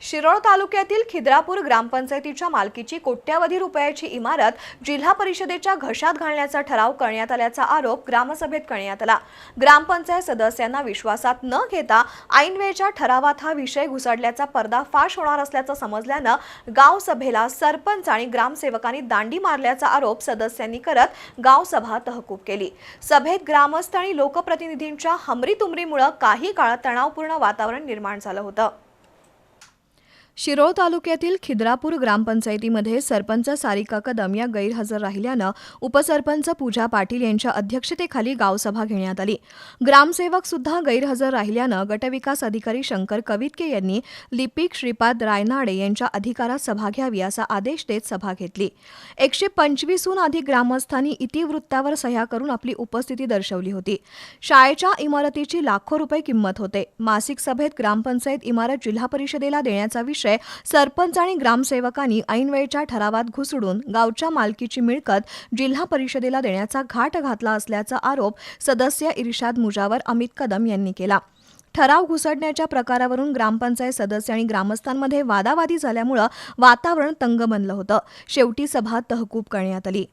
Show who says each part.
Speaker 1: शिरोळ तालुक्यातील खिद्रापूर ग्रामपंचायतीच्या मालकीची कोट्यावधी रुपयाची इमारत जिल्हा परिषदेच्या घशात घालण्याचा ठराव करण्यात आल्याचा आरोप ग्रामसभेत करण्यात आला. ग्रामपंचायत सदस्यांना विश्वासात न घेता ऐनवेळच्या ठरावात हा विषय घुसडल्याचा पर्दाफाश होणार असल्याचं समजल्यानं गावसभेला सरपंच आणि ग्रामसेवकांनी दांडी मारल्याचा आरोप सदस्यांनी करत गावसभा तहकूब केली. सभेत ग्रामस्थ आणि लोकप्रतिनिधींच्या हमरीतुमरीमुळं काही काळात तणावपूर्ण वातावरण निर्माण झालं होतं. शिरोळ तालुक्यातील खिद्रापूर ग्रामपंचायतीमध्ये सरपंच सारिका कदम या गैरहजर राहिल्यानं उपसरपंच पूजा पाटील यांच्या अध्यक्षतेखाली गावसभा घेण्यात आली. ग्रामसेवक सुद्धा गैरहजर राहिल्यानं गटविकास अधिकारी शंकर कवितके यांनी लिपिक श्रीपाद रायनाडे यांच्या अधिकारात सभा घ्यावी असा आदेश देत सभा घेतली. एकशे पंचवीसहून अधिक ग्रामस्थांनी इतिवृत्तावर सह्या करून आपली उपस्थिती दर्शवली होती. शाळेच्या इमारतीची लाखो रुपये किंमत होते. मासिक सभेत ग्रामपंचायत इमारत जिल्हा परिषदेला देण्याचा विषय विषय सरपंच आणि ग्रामसेवकांनी ऐनवेळच्या ठरावात घुसडून गावच्या मालकीची मिळकत जिल्हा परिषदेला देण्याचा घाट घातला असल्याचा आरोप सदस्य इर्शाद मुजावर अमित कदम यांनी केला. ठराव घुसडण्याच्या प्रकारावरून ग्रामपंचायत सदस्य आणि ग्रामस्थांमध्ये वादावादी झाल्यामुळं वातावरण तंग बनलं होतं. शेवटी सभा तहकूब करण्यात आली.